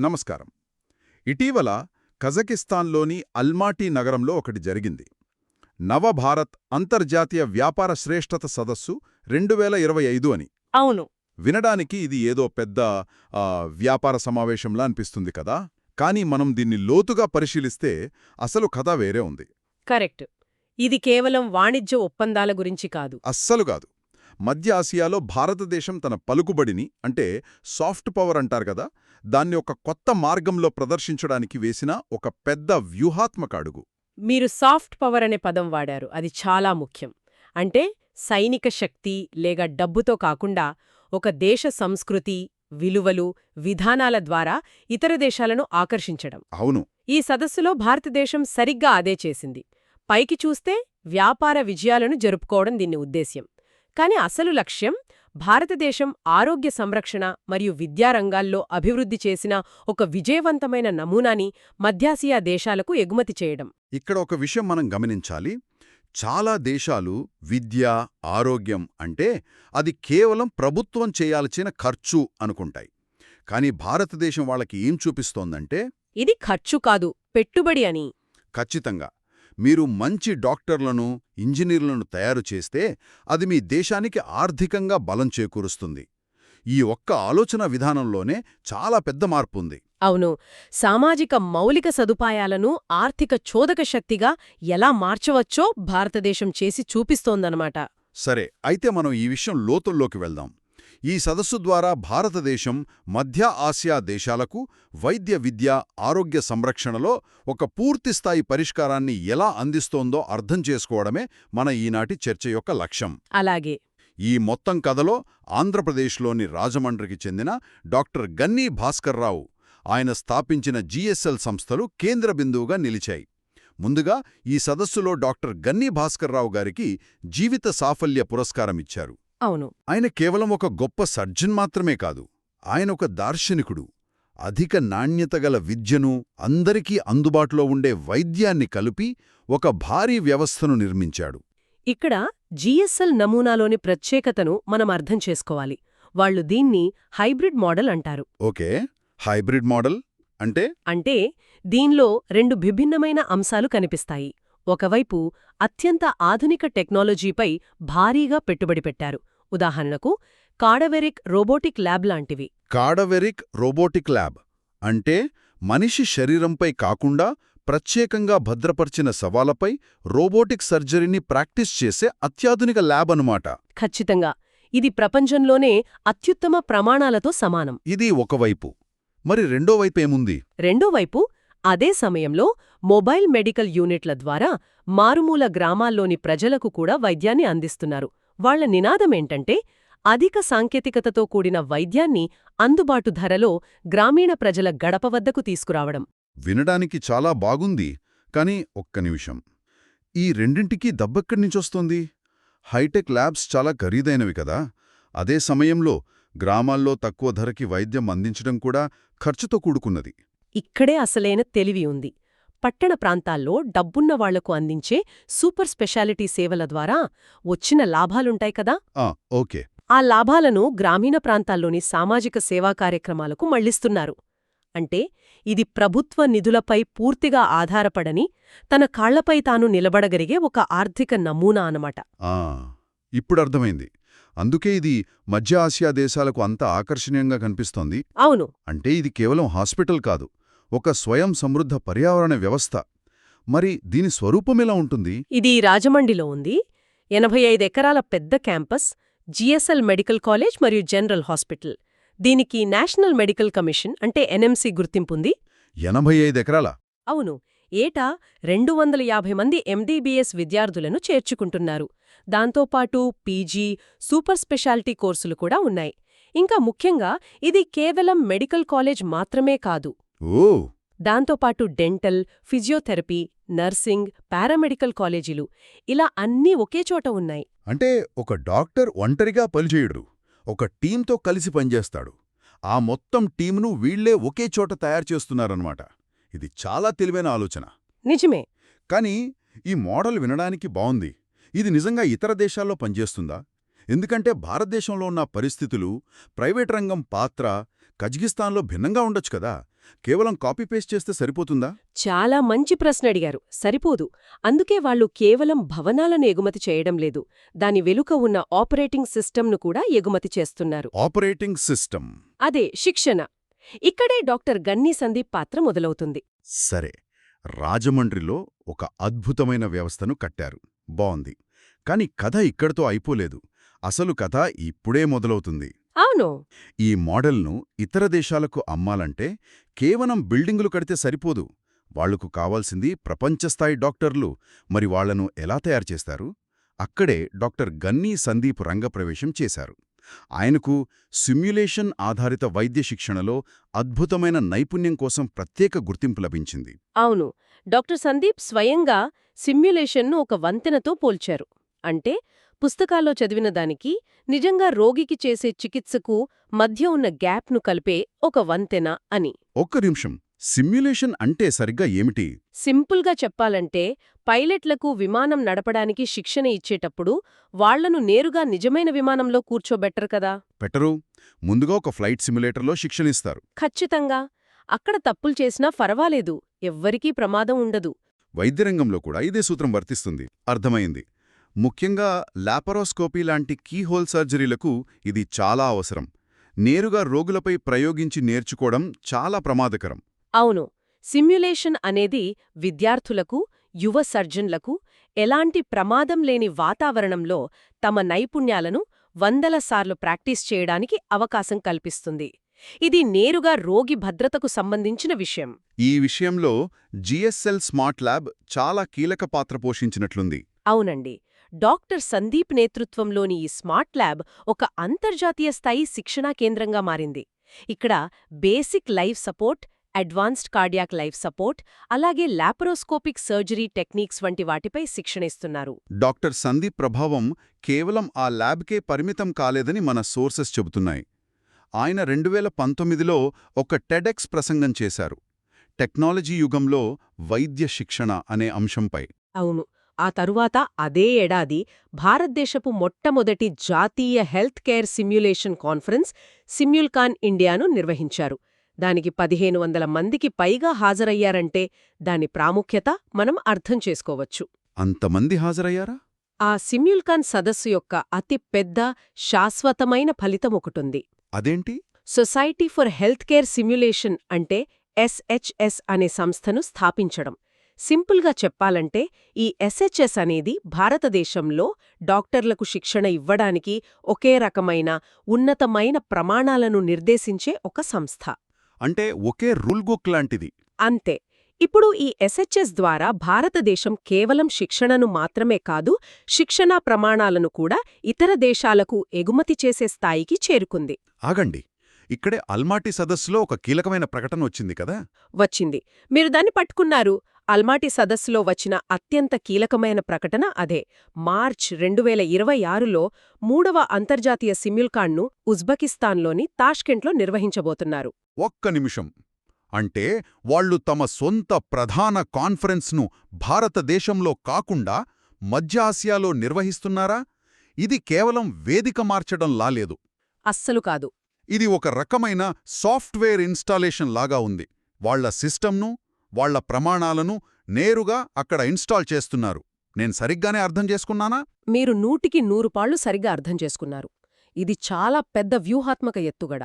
నమస్కారం. ఇటీవల కజకిస్తాన్లోని అల్మాటీ నగరంలో ఒకటి జరిగింది. నవభారత్ అంతర్జాతీయ వ్యాపార శ్రేష్ఠత సదస్సు రెండు వేల ఇరవై ఐదు అని. అవును. వినడానికి ఇది ఏదో పెద్ద వ్యాపార సమావేశంలా అనిపిస్తుంది కదా? కానీ మనం దీన్ని లోతుగా పరిశీలిస్తే అసలు కథ వేరే ఉంది. కరెక్ట్. ఇది కేవలం వాణిజ్య ఒప్పందాల గురించి కాదు. అస్సలు కాదు. మధ్య ఆసియాలో భారతదేశం తన పలుకుబడిని అంటే సాఫ్ట్ పవర్ అంటారు కదా దాన్ని ఒక కొత్త మార్గంలో ప్రదర్శించడానికి వేసిన ఒక పెద్ద వ్యూహాత్మక అడుగు. మీరు సాఫ్ట్ పవర్ అనే పదం వాడారు. అది చాలా ముఖ్యం. అంటే సైనిక శక్తి లేక డబ్బుతో కాకుండా ఒక దేశ సంస్కృతి విలువలు విధానాల ద్వారా ఇతర దేశాలను ఆకర్షించడం. అవును. ఈ సదస్సులో భారతదేశం సరిగ్గా అదే చేసింది. పైకి చూస్తే వ్యాపార విజయాలను జరుపుకోవడం దీని ఉద్దేశ్యం. కాని అసలు లక్ష్యం భారతదేశం ఆరోగ్య సంరక్షణ మరియు విద్యారంగాల్లో అభివృద్ధి చేసిన ఒక విజయవంతమైన నమూనాని మధ్యాసియా దేశాలకు ఎగుమతి చేయడం. ఇక్కడ ఒక విషయం మనం గమనించాలి. చాలా దేశాలు విద్య ఆరోగ్యం అంటే అది కేవలం ప్రభుత్వం చేయాల్సిన ఖర్చు అనుకుంటాయి. కానీ భారతదేశం వాళ్ళకి ఏం చూపిస్తోందంటే ఇది ఖర్చు కాదు పెట్టుబడి అని. ఖచ్చితంగా. మీరు మంచి డాక్టర్లను ఇంజనీర్లను తయారు చేస్తే అది మీ దేశానికి ఆర్థికంగా బలం చేకూరుస్తుంది. ఈ ఒక్క ఆలోచన విధానంలోనే చాలా పెద్ద మార్పుంది. అవును. సామాజిక మౌలిక సదుపాయాలను ఆర్థిక చోదక శక్తిగా ఎలా మార్చవచ్చో భారతదేశం చేసి చూపిస్తోందనమాట సరే అయితే మనం ఈ విషయం లోతుల్లోకి వెళ్దాం. ఈ సదస్సు ద్వారా భారతదేశం మధ్య ఆసియా దేశాలకు వైద్య విద్య ఆరోగ్య సంరక్షణలో ఒక పూర్తిస్థాయి పరిష్కారాన్ని ఎలా అందిస్తోందో అర్థం చేసుకోవడమే మన ఈనాటి చర్చ యొక్క లక్ష్యం. అలాగే. ఈ మొత్తం కథలో ఆంధ్రప్రదేశ్లోని రాజమండ్రికి చెందిన డాక్టర్ గన్నీ భాస్కర్రావు ఆయన స్థాపించిన జీఎస్ఎల్ సంస్థలు కేంద్ర బిందువుగా నిలిచాయి. ముందుగా ఈ సదస్సులో డాక్టర్ గన్నీ భాస్కర్రావు గారికి జీవిత సాఫల్య పురస్కారం ఇచ్చారు. అవును. ఆయన కేవలం ఒక గొప్ప సర్జన్ మాత్రమే కాదు ఆయన ఒక దార్శనికుడు. అధిక నాణ్యత గల విద్యను అందరికీ అందుబాటులో ఉండే వైద్యాన్ని కలిపి ఒక భారీ వ్యవస్థను నిర్మించాడు. ఇక్కడ జీఎస్ఎల్ నమూనాలోని ప్రత్యేకతను మనం అర్థం చేసుకోవాలి. వాళ్ళు దీన్ని హైబ్రిడ్ మోడల్ అంటారు. ఓకే. హైబ్రిడ్ మోడల్ అంటే? అంటే దీనిలో రెండు విభిన్నమైన అంశాలు కనిపిస్తాయి. ఒకవైపు అత్యంత ఆధునిక టెక్నాలజీపై భారీగా పెట్టుబడి పెట్టారు. ఉదాహరణకు కాడవెరిక్ రోబోటిక్ ల్యాబ్ లాంటివి. కాడవెరిక్ రోబోటిక్ ల్యాబ్ అంటే మనిషి శరీరంపై కాకుండా ప్రత్యేకంగా భద్రపర్చిన సవాలపై రోబోటిక్ సర్జరీని ప్రాక్టీస్ చేసే అత్యాధునిక ల్యాబ్ అనుమాట ఖచ్చితంగా. ఇది ప్రపంచంలోనే అత్యుత్తమ ప్రమాణాలతో సమానం. ఇది ఒకవైపు. మరి రెండో వైపు ఏముంది? రెండో వైపు అదే సమయంలో మొబైల్ మెడికల్ యూనిట్ల ద్వారా మారుమూల గ్రామాల్లోని ప్రజలకు కూడా వైద్యాన్ని అందిస్తున్నారు. వాళ్ళ నినాదమేంటంటే అధిక సాంకేతికతతో కూడిన వైద్యాన్ని అందుబాటు ధరలో గ్రామీణ ప్రజల గడప వద్దకు తీసుకురావడం. వినడానికి చాలా బాగుంది కానీ ఒక్క నిమిషం. ఈ రెండింటికీ దబ్బెక్కడి నుంచొస్తోంది హైటెక్ ల్యాబ్స్ చాలా ఖరీదైనవి కదా. అదే సమయంలో గ్రామాల్లో తక్కువ ధరకి వైద్యం అందించడం కూడా ఖర్చుతో కూడుకున్నది. ఇక్కడే అసలైన తెలివి ఉంది. పట్టణ ప్రాంతాల్లో డబ్బున్న వాళ్ళకు అందించే సూపర్ స్పెషాలిటీ సేవల ద్వారా వచ్చిన లాభాలుంటాయి కదా? ఆ ఓకే. ఆ లాభాలను గ్రామీణ ప్రాంతాల్లోని సామాజిక సేవా కార్యక్రమాలకు మళ్ళిస్తున్నారు. అంటే ఇది ప్రభుత్వ నిధులపై పూర్తిగా ఆధారపడని తన కాళ్ళపై తాను నిలబడగలిగే ఒక ఆర్థిక నమూనా అనమాట ఆ ఇప్పుడు అర్థమైంది. అందుకే ఇది మధ్య ఆసియా దేశాలకు అంత ఆకర్షణీయంగా కనిపిస్తోంది. అవును. అంటే ఇది కేవలం హాస్పిటల్ కాదు. ఒక స్వయం సమృద్ధ పర్యావరణ వ్యవస్థ. మరి దీని స్వరూపమెలా ఉంటుంది? ఇది రాజమండ్రిలో ఉంది. ఎనభై ఐదు ఎకరాల పెద్ద క్యాంపస్ జిఎస్ఎల్ మెడికల్ కాలేజ్ మరియు జనరల్ హాస్పిటల్. దీనికి నేషనల్ మెడికల్ కమిషన్ అంటే ఎన్ఎంసీ గుర్తింపుంది ఎనభై ఐదు ఎకరాల? అవును. ఏటా రెండు వందల యాభై మంది ఎండీబీఎస్ విద్యార్థులను చేర్చుకుంటున్నారు. దాంతోపాటు పీజీ సూపర్ స్పెషాలిటీ కోర్సులు కూడా ఉన్నాయి. ఇంకా ముఖ్యంగా ఇది కేవలం మెడికల్ కాలేజ్ మాత్రమే కాదు. ఓ దాంతోపాటు డెంటల్ ఫిజియోథెరపీ నర్సింగ్ పారామెడికల్ కాలేజీలు. ఇలా అన్నీ ఒకే చోట ఉన్నాయి. అంటే ఒక డాక్టర్ ఒంటరిగా పనిచేయడు ఒక టీంతో కలిసి పనిచేస్తాడు ఆ మొత్తం టీంను వీళ్ళే ఒకే చోట తయారు చేస్తున్నారన్నమాట. ఇది చాలా తెలివైన ఆలోచన. నిజమే. కానీ ఈ మోడల్ వినడానికి బావుంది. ఇది నిజంగా ఇతర దేశాల్లో పనిచేస్తుందా? ఎందుకంటే భారతదేశంలో ఉన్న పరిస్థితులు ప్రైవేట్ రంగం పాత్ర కజకిస్తాన్లో భిన్నంగా ఉండొచ్చు కదా. కేవలం కాపీ పేస్ట్ చేస్తే సరిపోతుందా? చాలా మంచి ప్రశ్న అడిగారు. సరిపోదు. అందుకే వాళ్ళు కేవలం భవనాలను ఎగుమతి చేయడం లేదు. దాని వెలుక ఉన్న ఆపరేటింగ్ సిస్టమ్ను కూడా ఎగుమతి చేస్తున్నారు. Operating system. అదే శిక్షణ. ఇక్కడే డాక్టర్ గన్నీ సందీప్ పాత్ర మొదలవుతుంది. సరే. రాజమండ్రిలో ఒక అద్భుతమైన వ్యవస్థను కట్టారు. బావుంది. కాని కథ ఇక్కడితో అయిపోలేదు. అసలు కథ ఇప్పుడే మొదలవుతుంది. అవును. ఈ మోడల్ను ఇతర దేశాలకు అమ్మాలంటే కేవలం బిల్డింగులు కడితే సరిపోదు. వాళ్ళకు కావాల్సింది ప్రపంచస్థాయి డాక్టర్లు. మరి వాళ్ళను ఎలా తయారు చేస్తారు? అక్కడే డాక్టర్ గన్నీ సందీప్ రంగప్రవేశం చేశారు. ఆయనకు సిమ్యులేషన్ ఆధారిత వైద్య శిక్షణలో అద్భుతమైన నైపుణ్యం కోసం ప్రత్యేక గుర్తింపు లభించింది. అవును. డాక్టర్ సందీప్ స్వయంగా సిమ్యులేషన్ను ఒక వంతెనతో పోల్చారు. అంటే పుస్తకాల్లో చదివిన దానికి నిజంగా రోగికి చేసే చికిత్సకు మధ్య ఉన్న గ్యాప్ను కలిపే ఒక వంతెన అని. ఒక్క నిమిషం. సిమ్యులేషన్ అంటే సరిగ్గా ఏమిటి? సింపుల్గా చెప్పాలంటే పైలట్లకు విమానం నడపడానికి శిక్షణ ఇచ్చేటప్పుడు వాళ్ళను నేరుగా నిజమైన విమానంలో కూర్చోబెట్టరు కదా. పెట్టరు. ముందుగా ఒక ఫ్లైట్ సిమ్యులేటర్లో శిక్షణిస్తారు. ఖచ్చితంగా. అక్కడ తప్పులు చేసినా పర్వాలేదు ఎవ్వరికీ ప్రమాదం ఉండదు. వైద్యరంగంలో కూడా ఇదే సూత్రం వర్తిస్తుంది. అర్థమైంది. ముఖ్యంగా లాపరోస్కోపీ లాంటి కీహోల్ సర్జరీలకు ఇది చాలా అవసరం. నేరుగా రోగులపై ప్రయోగించి నేర్చుకోవడం చాలా ప్రమాదకరం. అవును సిమ్యులేషన్ అనేది విద్యార్థులకు యువ సర్జన్లకు ఎలాంటి ప్రమాదం లేని వాతావరణంలో తమ నైపుణ్యాలను వందల సార్లు ప్రాక్టీస్ చేయడానికి అవకాశం కల్పిస్తుంది. ఇది నేరుగా రోగి భద్రతకు సంబంధించిన విషయం. ఈ విషయంలో జిఎస్ఎల్ స్మార్ట్ ల్యాబ్ చాలా కీలక పాత్ర పోషించినట్లుంది. అవునండి. డాక్టర్ సందీప్ నేతృత్వంలోని ఈ స్మార్ట్ ల్యాబ్ ఒక అంతర్జాతీయ స్థాయి శిక్షణా కేంద్రంగా మారింది. ఇక్కడ basic life support advanced cardiac life support అలాగే లాపరోస్కోపిక్ సర్జరీ టెక్నిక్స్ వంటి వాటిపై శిక్షణిస్తున్నారు డాక్టర్ సందీప్ ప్రభావం కేవలం ఆ ల్యాబ్కే పరిమితం కాలేదని మన సోర్సెస్ చెబుతున్నాయి. ఆయన రెండువేల పంతొమ్మిదిలో ఒక టెడెక్స్ ప్రసంగం చేశారు. టెక్నాలజీ యుగంలో వైద్య శిక్షణ అనే అంశంపై. అవును. ఆ తరువాత అదే ఏడాది భారతదేశపు మొట్టమొదటి జాతీయ health care simulation conference SimulCon ఇండియాను నిర్వహించారు. దానికి పదిహేను వందల మందికి పైగా హాజరయ్యారంటే దాని ప్రాముఖ్యత మనం అర్థం చేసుకోవచ్చు. అంతమంది హాజరయ్యారా? ఆ సిమ్యుల్కాన్ సదస్సు యొక్క అతి పెద్ద శాశ్వతమైన ఫలితం ఒకటుంది. అదేంటి? Society for health care simulation అంటే ఎస్హెచ్ఎస్ అనే సంస్థను స్థాపించడం. సింపుల్గా చెప్పాలంటే ఈ ఎస్హెచ్ఎస్ అనేది భారతదేశంలో డాక్టర్లకు శిక్షణ ఇవ్వడానికి ఒకే రకమైన ఉన్నతమైన ప్రమాణాలను నిర్దేశించే ఒక సంస్థ. అంటే ఒకే రూల్ బుక్ లాంటిది. అంతే. ఇప్పుడు ఈ ఎస్హెచ్ఎస్ ద్వారా భారతదేశం కేవలం శిక్షణను మాత్రమే కాదు శిక్షణా ప్రమాణాలను కూడా ఇతర దేశాలకు ఎగుమతి చేసే స్థాయికి చేరుకుంది. ఆగండి. ఇక్కడే అల్మాటి సదస్సులో ఒక కీలకమైన ప్రకటన వచ్చింది కదా? వచ్చింది. మీరు దాన్ని పట్టుకున్నారు. అల్మాటి సదస్సులో వచ్చిన అత్యంత కీలకమైన ప్రకటన అదే. మార్చ్ రెండు వేల ఇరవై ఆరులో మూడవ అంతర్జాతీయ సిమ్యుల్కాన్ను ఉజ్బెకిస్తాన్లోని తాష్కెంట్లో నిర్వహించబోతున్నారు. ఒక్క నిమిషం. అంటే వాళ్ళు తమ సొంత ప్రధాన కాన్ఫరెన్స్ను భారతదేశంలో కాకుండా మధ్య ఆసియాలో నిర్వహిస్తున్నారా? ఇది కేవలం వేదిక మార్చడం లాలేదు. అస్సలు కాదు. ఇది ఒక రకమైన సాఫ్ట్వేర్ ఇన్స్టాలేషన్ లాగా ఉంది. వాళ్ళ సిస్టమ్ను వాళ్ళ ప్రమాణాలను నేరుగా అక్కడ ఇన్స్టాల్ చేస్తున్నారు. నేను సరిగ్గానే అర్థం చేసుకున్నానా? మీరు నూటికి నూరు పాళ్ళు సరిగ్గా అర్థం చేసుకున్నారు. ఇది చాలా పెద్ద వ్యూహాత్మక ఎత్తుగడ.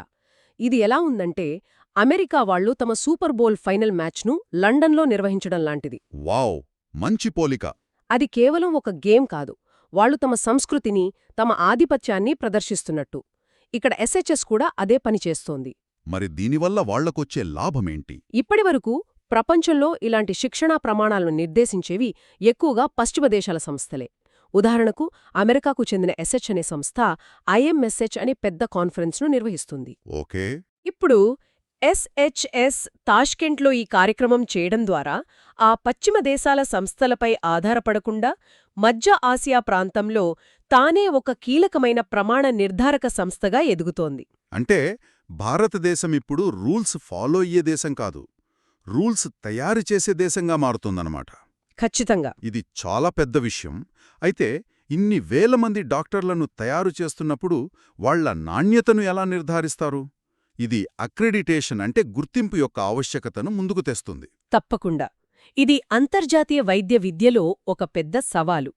ఇది ఎలా ఉందంటే అమెరికా వాళ్ళు తమ సూపర్ బౌల్ ఫైనల్ మ్యాచ్ను లండన్లో నిర్వహించడం లాంటిది. వావ్! మంచి పోలిక. అది కేవలం ఒక గేమ్ కాదు. వాళ్ళు తమ సంస్కృతిని తమ ఆధిపత్యాన్ని ప్రదర్శిస్తున్నట్టు. ఇక్కడ ఎస్హెచ్ఎస్ కూడా అదే పని చేస్తోంది. మరి దీనివల్ల వాళ్ళకొచ్చే లాభమేంటి? ఇప్పటివరకు ప్రపంచంలో ఇలాంటి శిక్షణా ప్రమాణాలను నిర్దేశించేవి ఎక్కువగా పశ్చిమ దేశాల సంస్థలే. ఉదాహరణకు అమెరికాకు చెందిన ఎస్హెచ్ అనే సంస్థ ఐఎంఎస్హెచ్ అనే పెద్ద కాన్ఫరెన్స్ను నిర్వహిస్తుంది. ఓకే. ఇప్పుడు ఎస్హెచ్ఎస్ తాష్కెంట్లో ఈ కార్యక్రమం చేయడం ద్వారా ఆ పశ్చిమ దేశాల సంస్థలపై ఆధారపడకుండా మధ్య ఆసియా ప్రాంతంలో తానే ఒక కీలకమైన ప్రమాణ నిర్ధారక సంస్థగా ఎదుగుతోంది. అంటే భారతదేశం ఇప్పుడు రూల్స్ ఫాలో అయ్యే దేశం కాదు. రూల్స్ తయారు చేసే దేశంగా మారుతుందన్నమాట. ఖచ్చితంగా. ఇది చాలా పెద్ద విషయం. అయితే ఇన్ని వేల మంది డాక్టర్లను తయారు చేస్తున్నప్పుడు వాళ్ళ నాణ్యతను ఎలా నిర్ధారిస్తారు? ఇది అక్రెడిటేషన్ అంటే గుర్తింపు యొక్క ఆవశ్యకతను ముందుకు తెస్తుంది. తప్పకుండా. ఇది అంతర్జాతీయ వైద్య విద్యలో ఒక పెద్ద సవాలు.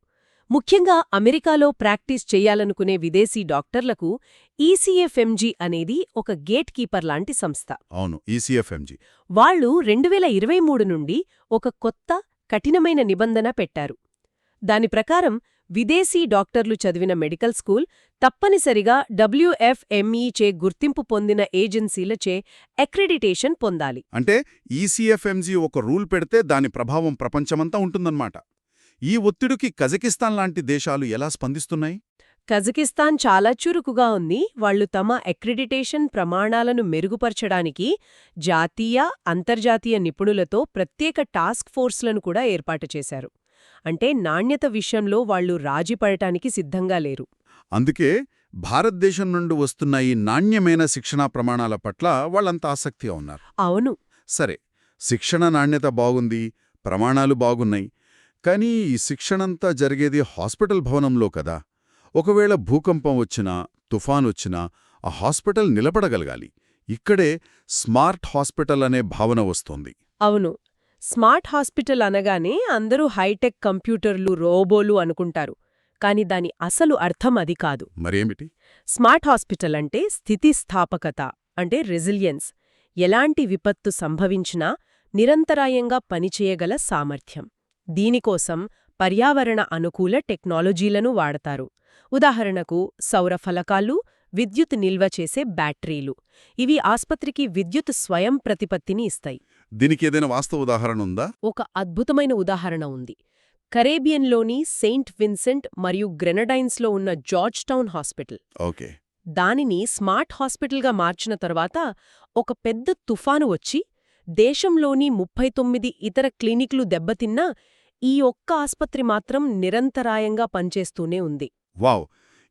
ముఖ్యంగా అమెరికాలో ప్రాక్టీస్ చెయ్యాలనుకునే విదేశీ డాక్టర్లకు ఈసీఎఫ్ఎంజీ అనేది ఒక గేట్ కీపర్ లాంటి సంస్థ. అవును ఈసీఎఫ్ఎంజీ. వాళ్ళు రెండువేల ఇరవై మూడు నుండి ఒక కొత్త కఠినమైన నిబంధన పెట్టారు. దాని ప్రకారం విదేశీ డాక్టర్లు చదివిన మెడికల్ స్కూల్ తప్పనిసరిగా డబ్ల్యూఎఫ్ఎంఈ చే గుర్తింపు పొందిన ఏజెన్సీలచే అక్రెడిటేషన్ పొందాలి. అంటే ఈసీఎఫ్ఎంజీ ఒక రూల్ పెడితే దాని ప్రభావం ప్రపంచమంతా ఉంటుందన్నమాట. ఈ ఒత్తిడికి కజకిస్తాన్ లాంటి దేశాలు ఎలా స్పందిస్తున్నాయి? కజకిస్తాన్ చాలా చురుకుగా ఉంది. వాళ్ళు తమ అక్రిడిటేషన్ ప్రమాణాలను మెరుగుపరచడానికి జాతీయ అంతర్జాతీయ నిపుణులతో ప్రత్యేక టాస్క్ ఫోర్స్లను కూడా ఏర్పాటు చేశారు. అంటే నాణ్యత విషయంలో వాళ్ళు రాజీపడటానికి సిద్ధంగా లేరు. అందుకే భారతదేశం నుండి వస్తున్న ఈ నాణ్యమైన శిక్షణా ప్రమాణాల పట్ల వాళ్ళంత ఆసక్తిగా ఉన్నారు. అవును. సరే శిక్షణ నాణ్యత బాగుంది ప్రమాణాలు బాగున్నాయి. కానీ ఈ శిక్షణంతా జరిగేది హాస్పిటల్ భవనంలో కదా. ఒకవేళ భూకంపం వచ్చినా తుఫానొచ్చినా ఆ హాస్పిటల్ నిలబడగలగాలి. ఇక్కడే స్మార్ట్ హాస్పిటల్ అనే భావన వస్తోంది. అవును. స్మార్ట్ హాస్పిటల్ అనగానే అందరూ హైటెక్ కంప్యూటర్లు రోబోలు అనుకుంటారు. కాని దాని అసలు అర్థం అది కాదు. మరేమిటి? స్మార్ట్ హాస్పిటల్ అంటే స్థితిస్థాపకత అంటే రెసిలియన్స్. ఎలాంటి విపత్తు సంభవించినా నిరంతరాయంగా పనిచేయగల సామర్థ్యం. దీనికోసం పర్యావరణ అనుకూల టెక్నాలజీలను వాడతారు. ఉదాహరణకు సౌర ఫలకాలు విద్యుత్ నిల్వ చేసే బ్యాటరీలు. ఇవి ఆస్పత్రికి విద్యుత్ స్వయం ప్రతిపత్తిని ఇస్తాయి. దీనికి ఏదైనా వాస్తవ ఉదాహరణ ఉందా? ఒక అద్భుతమైన ఉదాహరణ ఉంది. కరేబియన్లోని సెయింట్ విన్సెంట్ మరియు గ్రెనడైన్స్లో ఉన్న జార్జ్ టౌన్ హాస్పిటల్. ఓకే. దానిని స్మార్ట్ హాస్పిటల్గా మార్చిన తర్వాత ఒక పెద్ద తుఫాను వచ్చి దేశంలోని ముప్పై తొమ్మిది ఇతర క్లినిక్లు దెబ్బతిన్నా ఈ ఒక్క ఆస్పత్రి మాత్రం నిరంతరాయంగా పనిచేస్తూనే ఉంది. వావ్!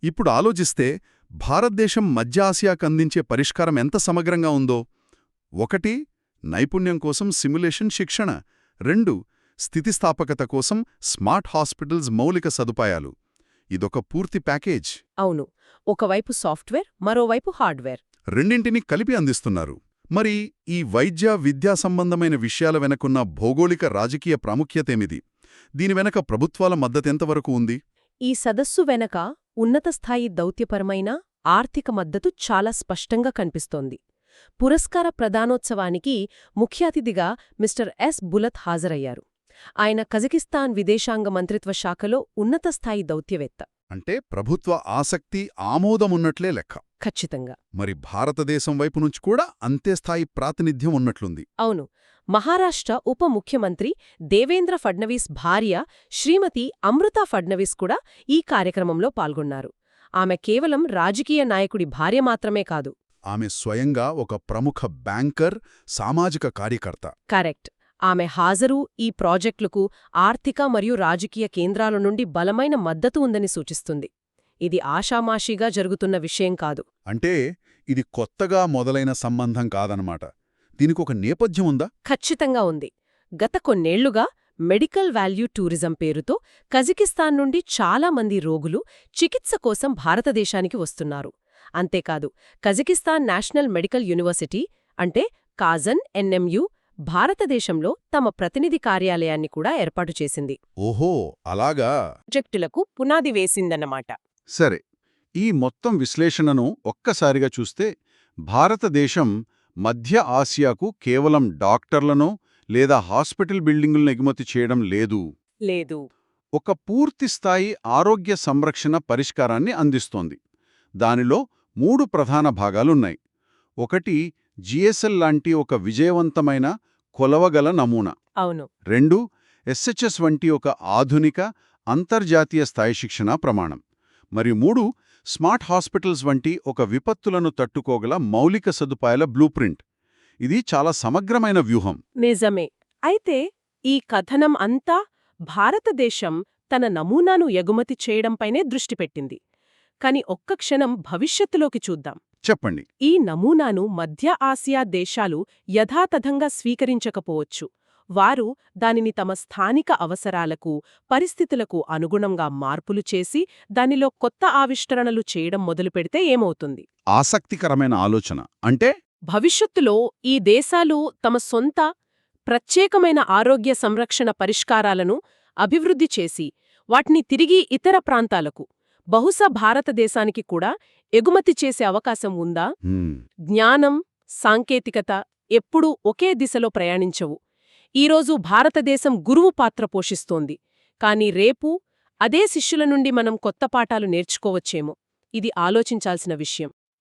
ఇప్పుడు ఆలోచిస్తే భారతదేశం మధ్య ఆసియాకు అందించే పరిష్కారం ఎంత సమగ్రంగా ఉందో. ఒకటి నైపుణ్యం కోసం సిమ్యులేషన్ శిక్షణ. రెండు స్థితిస్థాపకత కోసం స్మార్ట్ హాస్పిటల్స్ మౌలిక సదుపాయాలు. ఇదొక పూర్తి ప్యాకేజ్. అవును. ఒకవైపు సాఫ్ట్వేర్ మరోవైపు హార్డ్వేర్. రెండింటినీ కలిపి అందిస్తున్నారు. మరి ఈ వైద్య విద్యా సంబంధమైన విషయాల వెనకున్న భౌగోళిక రాజకీయ ప్రాముఖ్యతేమిది? దీని వెనక ప్రభుత్వాల మద్దతెంతవరకు ఉంది? ఈ సదస్సు వెనక ఉన్నతస్థాయి దౌత్యపరమైన ఆర్థిక మద్దతు చాలా స్పష్టంగా కనిపిస్తోంది. పురస్కార ప్రదానోత్సవానికి ముఖ్య అతిథిగా మిస్టర్ ఎస్. బులత్ హాజరయ్యారు. ఆయన కజకిస్తాన్ విదేశాంగ మంత్రిత్వ శాఖలో ఉన్నతస్థాయి దౌత్యవేత్త. అంటే ప్రభుత్వ ఆసక్తి ఆమోదమున్నట్లే లెక్క. ఖచ్చితంగా. మరి భారతదేశం వైపు నుంచి కూడా అంతే స్థాయి ప్రాతినిధ్యం ఉన్నట్లుంది. అవును. మహారాష్ట్ర ఉప ముఖ్యమంత్రి దేవేంద్ర ఫడ్నవీస్ భార్య శ్రీమతి అమృతా ఫడ్నవీస్ కూడా ఈ కార్యక్రమంలో పాల్గొన్నారు. ఆమె కేవలం రాజకీయ నాయకుడి భార్య మాత్రమే కాదు. ఆమె స్వయంగా ఒక ప్రముఖ బ్యాంకర్ సామాజిక కార్యకర్త. కరెక్ట్. ఆమె హాజరు ఈ ప్రాజెక్టులకు ఆర్థిక మరియు రాజకీయ కేంద్రాల నుండి బలమైన మద్దతు ఉందని సూచిస్తుంది. ఇది ఆషామాషీగా జరుగుతున్న విషయం కాదు. అంటే ఇది కొత్తగా మొదలైన సంబంధం కాదనమాట. దీనికొక నేపథ్యం ఉందా? ఖచ్చితంగా ఉంది. గత కొన్నేళ్ళుగా మెడికల్ వాల్యూ టూరిజం పేరుతో కజకిస్తాన్ నుండి చాలా మంది రోగులు చికిత్స కోసం భారతదేశానికి వస్తున్నారు. అంతేకాదు కజకిస్తాన్ నేషనల్ మెడికల్ యూనివర్సిటీ అంటే కాజన్ ఎన్ఎంయు భారతదేశంలో తమ ప్రతినిధి కార్యాలయాన్ని కూడా ఏర్పాటు చేసింది. ఓహో అలాగా. ప్రాజెక్టులకు పునాది వేసిందన్నమాట. సరే ఈ మొత్తం విశ్లేషణను ఒక్కసారిగా చూస్తే భారతదేశం మధ్య ఆసియాకు కేవలం డాక్టర్లను లేదా హాస్పిటల్ బిల్డింగులను ఎగుమతి చేయడం లేదు. లేదు. ఒక పూర్తిస్థాయి ఆరోగ్య సంరక్షణ పరిష్కారాన్ని అందిస్తోంది. దానిలో మూడు ప్రధాన భాగాలున్నాయి. ఒకటి జిఎస్ఎల్ లాంటి ఒక విజయవంతమైన కొలవగల నమూనా. అవును. రెండు ఎస్హెచ్ఎస్ వంటి ఒక ఆధునిక అంతర్జాతీయ స్థాయి శిక్షణా ప్రమాణం. మరియు మూడు స్మార్ట్ హాస్పిటల్స్ వంటి ఒక విపత్తులను తట్టుకోగల మౌలిక సదుపాయాల బ్లూప్రింట్. ఇది చాలా సమగ్రమైన వ్యూహం. నిజమే. అయితే ఈ కథనం అంతా భారతదేశం తన నమూనాను ఎగుమతి చేయడంపైనే దృష్టి పెట్టింది. కాని ఒక్క క్షణం భవిష్యత్తులోకి చూద్దాం. చెప్పండి. ఈ నమూనాను మధ్య ఆసియా దేశాలు యథాతథంగా స్వీకరించకపోవచ్చు. వారు దానిని తమ స్థానిక అవసరాలకు పరిస్థితులకు అనుగుణంగా మార్పులు చేసి దానిలో కొత్త ఆవిష్కరణలు చేయడం మొదలుపెడితే ఏమవుతుంది? ఆసక్తికరమైన ఆలోచన. అంటే? భవిష్యత్తులో ఈ దేశాలు తమ సొంత ప్రత్యేకమైన ఆరోగ్య సంరక్షణ పరిష్కారాలను అభివృద్ధి చేసి వాటిని తిరిగి ఇతర ప్రాంతాలకు బహుశా భారతదేశానికి కూడా ఎగుమతి చేసే అవకాశం ఉందా. జ్ఞానం సాంకేతికత ఎప్పుడూ ఒకే దిశలో ప్రయాణించవు. ఈరోజు భారతదేశం గురువు పాత్ర పోషిస్తోంది. కాని రేపు అదే శిష్యుల నుండి మనం కొత్త పాఠాలు నేర్చుకోవచ్చేమో. ఇది ఆలోచించాల్సిన విషయం.